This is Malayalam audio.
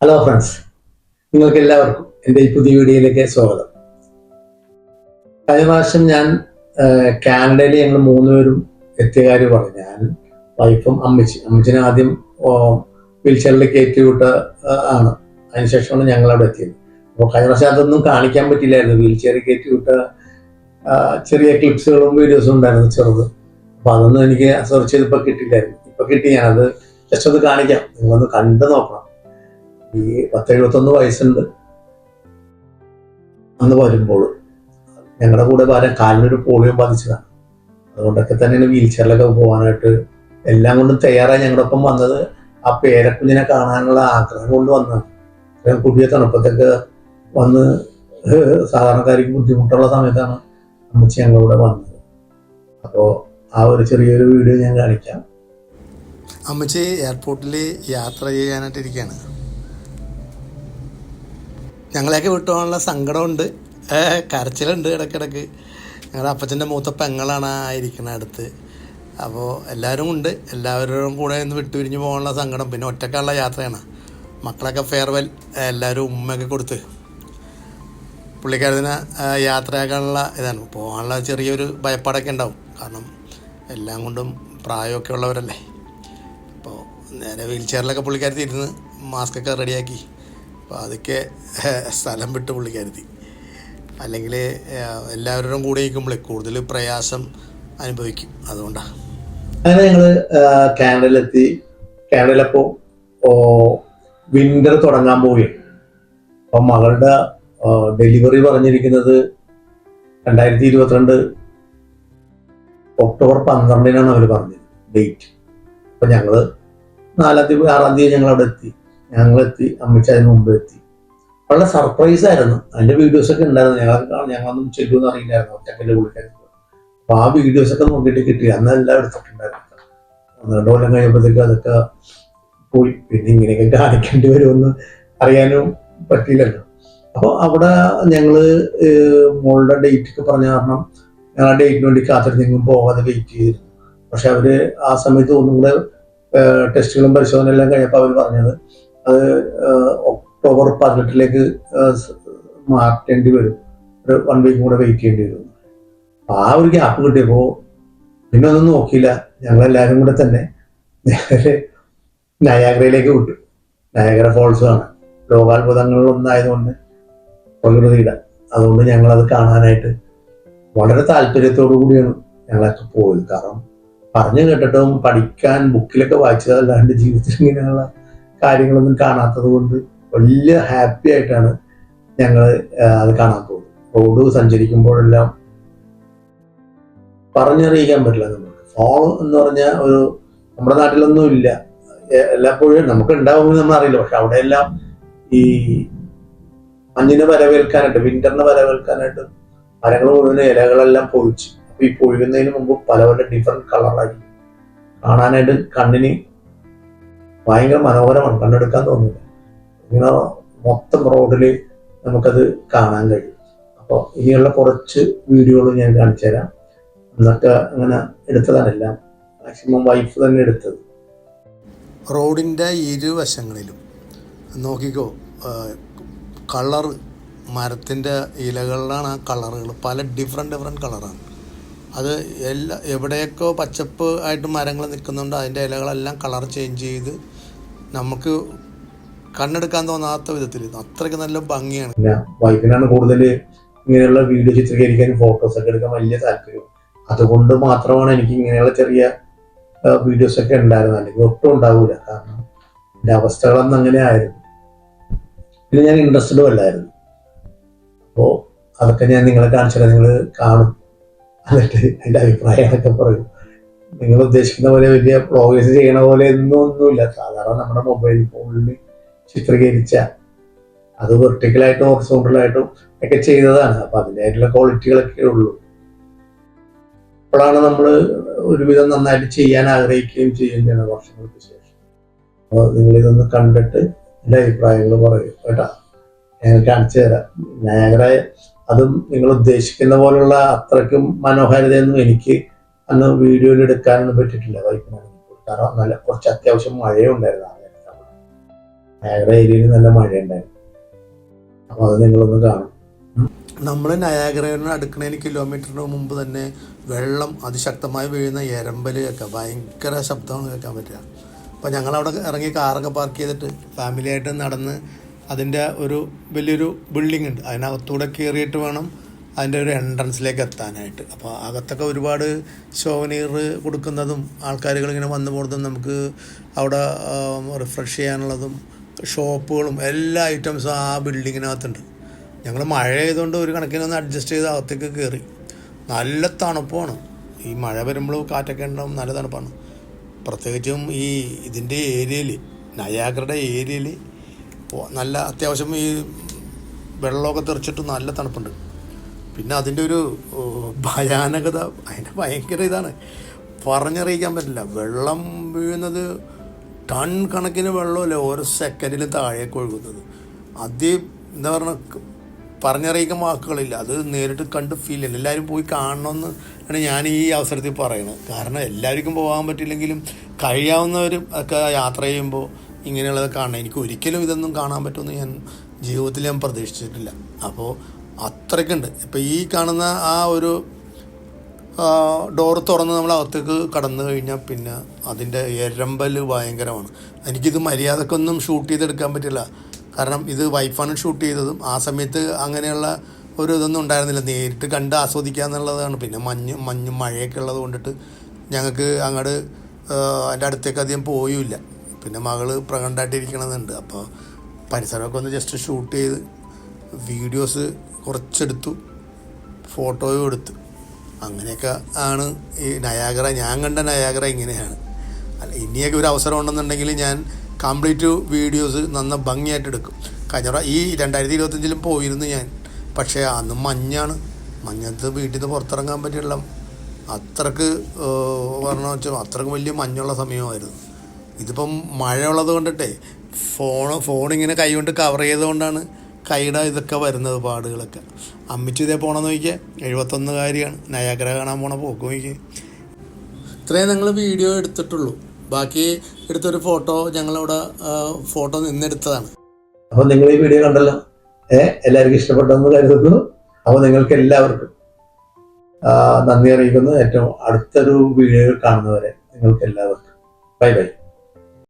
ഹലോ ഫ്രണ്ട്സ് നിങ്ങൾക്ക് എല്ലാവർക്കും എന്റെ ഈ പുതിയ വീഡിയോയിലേക്ക് സ്വാഗതം. കഴിഞ്ഞ പ്രാവശ്യം ഞാൻ കാനഡയിൽ ഞങ്ങൾ മൂന്നുപേരും എത്തിയ കാര്യം പറഞ്ഞു. ഞാൻ വൈഫും അമ്മച്ചി അമ്മച്ചിനെ ആദ്യം വീൽ ചെയറിൽ കയറ്റി വിട്ട ആണ്. അതിനുശേഷമാണ് ഞങ്ങൾ അവിടെ എത്തിയത്. അപ്പോൾ കഴിഞ്ഞ പ്രാവശ്യം അതൊന്നും കാണിക്കാൻ പറ്റില്ലായിരുന്നു. വീൽ ചെയറിൽ കയറ്റി വിട്ട ചെറിയ ക്ലിപ്സുകളും വീഡിയോസും ഉണ്ടായിരുന്നു ചെറുത്. അപ്പോൾ അതൊന്നും എനിക്ക് സെർച്ച് ചെയ്തപ്പോൾ കിട്ടില്ലായിരുന്നു. ഇപ്പൊ കിട്ടി ഞാനത് ജസ്റ്റ് ഒന്ന് കാണിക്കാം. നിങ്ങളൊന്ന് കണ്ടു നോക്കണം. ഈ പത്ത് എഴുപത്തൊന്ന് വയസ്സുണ്ട്. അന്ന് വരുമ്പോൾ ഞങ്ങളുടെ കൂടെ വരാൻ കാലിനൊരു പോളിയോ ബാധിച്ചതാണ് അതുകൊണ്ടൊക്കെ തന്നെയാണ് വീൽ ചെയറിലൊക്കെ പോകാനായിട്ട് എല്ലാം കൊണ്ടും തയ്യാറായി ഞങ്ങളുടെ ഒപ്പം വന്നത്. ആ പേരക്കുഞ്ഞിനെ കാണാനുള്ള ആഗ്രഹം കൊണ്ട് വന്നതാണ് ഇത്രയും തണുപ്പത്തൊക്കെ വന്ന് സാധാരണക്കാർക്ക് ബുദ്ധിമുട്ടുള്ള സമയത്താണ് അമ്മച്ചി ഞങ്ങളുടെ വന്നത്. അപ്പോൾ ആ ഒരു ചെറിയൊരു വീഡിയോ ഞാൻ കാണിക്കാം. അമ്മച്ചി എയർപോർട്ടിൽ യാത്ര ചെയ്യാനായിട്ട് ഇരിക്കുകയാണ് ഞങ്ങളെയൊക്കെ വിട്ടുപോകാനുള്ള സങ്കടമുണ്ട്. കരച്ചിലുണ്ട് ഇടയ്ക്കിടയ്ക്ക്. ഞങ്ങളുടെ അപ്പച്ചന്റെ മൂത്ത പെങ്ങളാണ് ഇരിക്കുന്നത് അടുത്ത്. അപ്പോൾ എല്ലാവരും ഉണ്ട്. എല്ലാവരും കൂടെ ഒന്ന് വിട്ടുപിരിഞ്ഞ് പോകാനുള്ള സങ്കടം. പിന്നെ ഒറ്റക്കുള്ള യാത്രയാണ്. മക്കളൊക്കെ ഫെയർവെൽ എല്ലാവരും ഉമ്മയൊക്കെ കൊടുത്ത്. പുള്ളിക്കാരത്തിന് യാത്രയാക്കാനുള്ള ഇതാണ്. പോകാനുള്ള ചെറിയൊരു ഭയപ്പാടൊക്കെ ഉണ്ടാവും. കാരണം എല്ലാം കൊണ്ടും പ്രായമൊക്കെ ഉള്ളവരല്ലേ. അപ്പോൾ നേരെ വീൽ ചെയറിലൊക്കെ പുള്ളിക്കാരത്തി ഇരുന്ന് മാസ്കൊക്കെ റെഡിയാക്കി അപ്പോൾ അതൊക്കെ സ്ഥലം വിട്ട് പുള്ളി കരുതി. അല്ലെങ്കിൽ എല്ലാവരുടെയും കൂടെ നിൽക്കുമ്പോൾ കൂടുതൽ പ്രയാസം അനുഭവിക്കും. അതുകൊണ്ടാണ് അങ്ങനെ ഞങ്ങൾ കാനഡയിലെത്തി കാനഡയിലപ്പോൾ വിന്റർ തുടങ്ങാൻ പോവുകയാണ്. അപ്പം മകളുടെ ഡെലിവറി പറഞ്ഞിരിക്കുന്നത് രണ്ടായിരത്തി ഇരുപത്തിരണ്ട് ഒക്ടോബർ പന്ത്രണ്ടിനാണ് അവർ പറഞ്ഞത്. ഡേറ്റ് അപ്പം ഞങ്ങൾ നാലാം തീയതി ആറാം തീയതി ഞങ്ങൾ അവിടെ എത്തി. ഞങ്ങൾ എത്തി അമ്മച്ചി അതിന് മുമ്പ് എത്തി വളരെ സർപ്രൈസ് ആയിരുന്നു. അതിന്റെ വീഡിയോസ് ഒക്കെ ഉണ്ടായിരുന്നു. ഞങ്ങൾ ഞങ്ങളൊന്നും ചെല്ലുമെന്ന് അറിയില്ലായിരുന്നു. ഒറ്റക്കല്ലേ കുളിക്കാൻ അപ്പൊ ആ വീഡിയോസ് ഒക്കെ നോക്കിയിട്ട് കിട്ടി. അന്ന് എല്ലാം എടുത്തിട്ടുണ്ടായിരുന്നു രണ്ട് കൊല്ലം കഴിയുമ്പോഴത്തേക്ക് അതൊക്കെ പോയി. പിന്നെ ഇങ്ങനെയൊക്കെ കാണിക്കേണ്ടി വരുമെന്ന് അറിയാനും പറ്റിയില്ലല്ലോ. അപ്പോൾ അവിടെ ഞങ്ങൾ മോളുടെ ഡേറ്റ് ഒക്കെ പറഞ്ഞ കാരണം ഞങ്ങൾ ആ ഡേറ്റിന് വേണ്ടി കാത്തിരുന്നെങ്കിലും പോകാതെ വെയിറ്റ് ചെയ്തിരുന്നു. പക്ഷെ അവർ ആ സമയത്ത് ഒന്നും കൂടെ ടെസ്റ്റുകളും പരിശോധന എല്ലാം കഴിഞ്ഞപ്പോൾ അവർ പറഞ്ഞത് അത് ഒക്ടോബർ പതിനെട്ടിലേക്ക് മാറ്റേണ്ടി വരും. ഒരു വൺ വീക്ക് കൂടെ വെയിറ്റ് ചെയ്യേണ്ടി വരും. ആ ഒരു ഗ്യാപ്പ് കിട്ടിയപ്പോ പിന്നെ ഒന്നും നോക്കിയില്ല. ഞങ്ങളെല്ലാവരും കൂടെ തന്നെ നേരെ നയാഗ്രയിലേക്ക് വിട്ടു. നയാഗ്ര ഫോൾസ് ആണ്. ലോകാത്ഭുതങ്ങളിൽ ഒന്നായതുകൊണ്ട് പ്രകൃതിയുടെ. അതുകൊണ്ട് അത് കാണാനായിട്ട് വളരെ താല്പര്യത്തോടു കൂടിയാണ് ഞങ്ങളൊക്കെ പോയത്. കാരണം പറഞ്ഞു കേട്ടിട്ടും പഠിക്കാൻ ബുക്കിലൊക്കെ വായിച്ചതല്ലാണ്ട് ജീവിതത്തിൽ ഇങ്ങനെയുള്ള കാര്യങ്ങളൊന്നും കാണാത്തത് കൊണ്ട് വലിയ ഹാപ്പി ആയിട്ടാണ് ഞങ്ങൾ അത് കാണാൻ പോകുന്നത്. റോഡ് സഞ്ചരിക്കുമ്പോഴെല്ലാം പറഞ്ഞറിയിക്കാൻ പറ്റില്ല നമുക്ക്. ഫോൺ എന്ന് പറഞ്ഞാൽ ഒരു നമ്മുടെ നാട്ടിലൊന്നും ഇല്ല. എല്ലാപ്പോഴും നമുക്ക് ഉണ്ടാവുമെന്ന് നമ്മൾ അറിയില്ല പക്ഷെ അവിടെയെല്ലാം ഈ മഞ്ഞിനെ വരവേൽക്കാനായിട്ട് വിന്ററിനെ വരവേൽക്കാനായിട്ട് മരങ്ങൾ മുഴുവൻ ഇലകളെല്ലാം പൊഴിച്ച്. അപ്പൊ ഈ പൊഴിയുന്നതിന് മുമ്പ് പല പല ഡിഫറെന്റ് കളറായിരിക്കും കാണാനായിട്ട് കണ്ണിന് ഭയങ്കര മനോഹരമാണ്. കണ്ടെടുക്കാൻ തോന്നുന്നു ഇങ്ങനെ മൊത്തം റോഡിൽ നമുക്കത് കാണാൻ കഴിയും. അപ്പോൾ ഇനിയുള്ള കുറച്ച് വീഡിയോകൾ ഞാൻ കാണിച്ചു തരാം. എന്നൊക്കെ അങ്ങനെ എടുത്തതാണ് എല്ലാം. മാക്സിമം വൈഫ് തന്നെ എടുത്തത്. റോഡിന്റെ ഇരുവശങ്ങളിലും നോക്കിക്കോ കളർ മരത്തിന്റെ ഇലകളിലാണ് ആ കളറുകൾ പല ഡിഫറെന്റ് ഡിഫറെന്റ് കളറാണ് അത് എല്ലാ എവിടെയൊക്കെ പച്ചപ്പ് ആയിട്ട് മരങ്ങൾ നിൽക്കുന്നുണ്ട് അതിന്റെ ഇലകളെല്ലാം കളർ ചേഞ്ച് ചെയ്ത് നമുക്ക് കണ്ണെടുക്കാൻ തോന്നാത്ത വിധത്തിൽ അത്രയ്ക്ക് നല്ല ഭംഗിയാണ്. വൈഫിനാണ് കൂടുതൽ ഇങ്ങനെയുള്ള വീഡിയോ ചിത്രീകരിക്കാനും ഫോട്ടോസ് ഒക്കെ എടുക്കാൻ വലിയ താല്പര്യം. അതുകൊണ്ട് മാത്രമാണ് എനിക്ക് ഇങ്ങനെയുള്ള ചെറിയ വീഡിയോസ് ഒക്കെ ഉണ്ടായിരുന്നത്. അല്ലെങ്കിൽ ഒട്ടും ഉണ്ടാവില്ല കാരണം എന്റെ അവസ്ഥകളൊന്നും അങ്ങനെ ആയിരുന്നു. പിന്നെ ഞാൻ ഇൻട്രസ്റ്റഡും അല്ലായിരുന്നു. അപ്പോൾ അതൊക്കെ ഞാൻ നിങ്ങളെ കാണിച്ചാൽ നിങ്ങൾ കാണും. എന്നിട്ട് എന്റെ അഭിപ്രായങ്ങളൊക്കെ പറയും. നിങ്ങൾ ഉദ്ദേശിക്കുന്ന പോലെ വലിയ പ്രോഗ്രസ് ചെയ്യണ പോലെ ഒന്നും ഒന്നുമില്ല. സാധാരണ നമ്മുടെ മൊബൈൽ ഫോണിൽ ചിത്രീകരിച്ച അത് വെർട്ടിക്കലായിട്ടും ഹൊറിസോണ്ടലായിട്ടും ഒക്കെ ചെയ്തതാണ്. അപ്പൊ അതിന്റെതായിട്ടുള്ള ക്വാളിറ്റികളൊക്കെ ഉള്ളൂ. അപ്പോഴാണ് നമ്മൾ ഒരുവിധം നന്നായിട്ട് ചെയ്യാൻ ആഗ്രഹിക്കുകയും ചെയ്യുന്നതാണ് വർഷങ്ങൾക്ക് ശേഷം. അപ്പോൾ നിങ്ങൾ ഇതൊന്ന് കണ്ടിട്ട് എന്റെ അഭിപ്രായങ്ങൾ പറയും കേട്ടാ. ഞാൻ കാണിച്ചു തരാം. ഞങ്ങളുടെ അതും നിങ്ങൾ ഉദ്ദേശിക്കുന്ന പോലുള്ള അത്രയ്ക്കും മനോഹാരിതയൊന്നും എനിക്ക് അന്ന് വീഡിയോയിൽ എടുക്കാനൊന്നും പറ്റിയിട്ടില്ല. വൈപ്പിനാണെങ്കിൽ കാരണം നല്ല കുറച്ച് അത്യാവശ്യം മഴയും ഉണ്ടായിരുന്നു ആ. നയാഗ്ര ഏരിയയിൽ നല്ല മഴയുണ്ടായിരുന്നു. അപ്പോൾ അത് നിങ്ങളൊന്ന് കാണും. നമ്മൾ നയാഗ്രഹന് അടുക്കുന്നതിന് കിലോമീറ്ററിന് മുമ്പ് തന്നെ വെള്ളം അതിശക്തമായി വീഴുന്ന എരമ്പൽ കേൾക്കാം. ഭയങ്കര ശബ്ദമാണ് കേൾക്കാൻ പറ്റുക. അപ്പോൾ ഞങ്ങളവിടെ ഇറങ്ങി കാറൊക്കെ പാർക്ക് ചെയ്തിട്ട് ഫാമിലിയായിട്ട് നടന്ന് അതിന്റെ ഒരു വലിയൊരു ബിൽഡിംഗ് ഉണ്ട്. അതിനകത്തൂടെ കയറിയിട്ട് വേണം അതിന്റെ ഒരു എൻട്രൻസിലേക്ക് എത്താനായിട്ട്. അപ്പോൾ അകത്തൊക്കെ ഒരുപാട് ശോഭനീർ കൊടുക്കുന്നതും ആൾക്കാരുകൾ ഇങ്ങനെ വന്നു പോകുന്നതും നമുക്ക് അവിടെ റിഫ്രഷ് ചെയ്യാനുള്ളതും ഷോപ്പുകളും എല്ലാ ഐറ്റംസും ആ ബിൽഡിങ്ങിനകത്തുണ്ട് ഞങ്ങൾ മഴ ആയതുകൊണ്ട് ഒരു കണക്കിനൊന്ന് അഡ്ജസ്റ്റ് ചെയ്ത് അകത്തേക്ക് കയറി. നല്ല തണുപ്പാണ്. ഈ മഴ വരുമ്പോൾ കാറ്റൊക്കെ ഉണ്ടാവും നല്ല തണുപ്പാണ്. പ്രത്യേകിച്ചും ഈ ഇതിന്റെ ഏരിയയിൽ നയാഗ്രയുടെ ഏരിയയിൽ നല്ല അത്യാവശ്യം ഈ വെള്ളമൊക്കെ തെറിച്ചിട്ട് നല്ല തണുപ്പുണ്ട്. പിന്നെ അതിന്റെ ഒരു ഭയാനകത അതിന്റെ ഭയങ്കര ഇതാണ്. പറഞ്ഞറിയിക്കാൻ പറ്റില്ല. വെള്ളം വീഴുന്നത് ടൺ കണക്കിന് വെള്ളമല്ലേ ഓരോ സെക്കൻഡിൽ താഴേക്ക് ഒഴുകുന്നത്. അത് എന്താ പറയുക പറഞ്ഞറിയിക്കാൻ വാക്കുകളില്ല. അത് നേരിട്ട് കണ്ട് ഫീൽ ചെയ്യണം. എല്ലാവരും പോയി കാണണമെന്ന് ആണ് ഞാൻ ഈ അവസരത്തിൽ പറയുന്നത്. കാരണം എല്ലാവർക്കും പോകാൻ പറ്റില്ലെങ്കിലും കഴിയാവുന്നവരും ഒക്കെ യാത്ര ചെയ്യുമ്പോൾ ഇങ്ങനെയുള്ളത് കാണണം. എനിക്ക് ഒരിക്കലും ഇതൊന്നും കാണാൻ പറ്റുമെന്ന് ഞാൻ ജീവിതത്തിൽ ഞാൻ പ്രതീക്ഷിച്ചിട്ടില്ല. അപ്പോൾ അത്രയ്ക്കുണ്ട്. ഇപ്പം ഈ കാണുന്ന ആ ഒരു ഡോർ തുറന്ന് നമ്മൾ അകത്തേക്ക് കടന്നു കഴിഞ്ഞാൽ പിന്നെ അതിന്റെ എരമ്പൽ ഭയങ്കരമാണ്. എനിക്കിത് മര്യാദക്കൊന്നും ഷൂട്ട് ചെയ്തെടുക്കാൻ പറ്റില്ല. കാരണം ഇത് വൈഫാണ് ഷൂട്ട് ചെയ്തതും ആ സമയത്ത് അങ്ങനെയുള്ള ഒരു ഇതൊന്നും ഉണ്ടായിരുന്നില്ല. നേരിട്ട് കണ്ട് ആസ്വദിക്കുക എന്നുള്ളതാണ് പിന്നെ മഞ്ഞ് മഞ്ഞും മഴയൊക്കെ ഉള്ളത് കൊണ്ടിട്ട് ഞങ്ങൾക്ക് അങ്ങോട്ട് അതിന്റെ അടുത്തേക്ക് അധികം പോയുമില്ല പിന്നെ മകൾ പ്രകടമായിട്ടിരിക്കണമെന്നുണ്ട് അപ്പോൾ പരിസരമൊക്കെ ഒന്ന് ജസ്റ്റ് ഷൂട്ട് ചെയ്ത് വീഡിയോസ് കുറച്ചെടുത്തു. ഫോട്ടോയും എടുത്തു. അങ്ങനെയൊക്കെ ആണ് ഈ നയാഗ്ര. ഞാൻ കണ്ട നയാഗ്ര ഇങ്ങനെയാണ്. അല്ല ഇനിയൊക്കെ ഒരു അവസരം ഉണ്ടെന്നുണ്ടെങ്കിൽ ഞാൻ കംപ്ലീറ്റ് വീഡിയോസ് നന്ന ഭംഗിയായിട്ട് എടുക്കും. കഴിഞ്ഞ ഈ രണ്ടായിരത്തി ഇരുപത്തഞ്ചിലും പോയിരുന്നു ഞാൻ. പക്ഷേ അന്ന് മഞ്ഞാണ്. മഞ്ഞത്ത് വീട്ടിൽ നിന്ന് പുറത്തിറങ്ങാൻ പറ്റില്ല അത്രയ്ക്ക് പറഞ്ഞ വെച്ചാൽ അത്രയ്ക്ക് വലിയ മഞ്ഞുള്ള സമയമായിരുന്നു. ഇതിപ്പം മഴയുള്ളത് കൊണ്ടിട്ടേ ഫോൺ ഫോണിങ്ങനെ കൈ കൊണ്ട് കവർ ചെയ്തുകൊണ്ടാണ് കൈയുടെ ഇതൊക്കെ വരുന്നത് പാടുകളൊക്കെ. അമ്മിച്ചു ഇതേ പോകണമെന്ന് നോക്കിയാൽ എഴുപത്തൊന്നുകാരിയാണ് നയാഗ്ര കാണാൻ പോണ പോക്ക് നോക്കി ഇത്രയും ഞങ്ങൾ വീഡിയോ എടുത്തിട്ടുള്ളൂ. ബാക്കി എടുത്തൊരു ഫോട്ടോ ഞങ്ങളവിടെ ഫോട്ടോ നിന്നെടുത്തതാണ്. അപ്പോൾ നിങ്ങൾ ഈ വീഡിയോ കണ്ടല്ലോ. ഏഹ് എല്ലാവർക്കും ഇഷ്ടപ്പെട്ടെന്ന് കരുതുന്നു. അപ്പോൾ നിങ്ങൾക്ക് എല്ലാവർക്കും നന്ദി അറിയിക്കുന്നു. ഏറ്റവും അടുത്തൊരു വീഡിയോ കാണുന്നവരെ നിങ്ങൾക്ക് എല്ലാവർക്കും. Bye bye.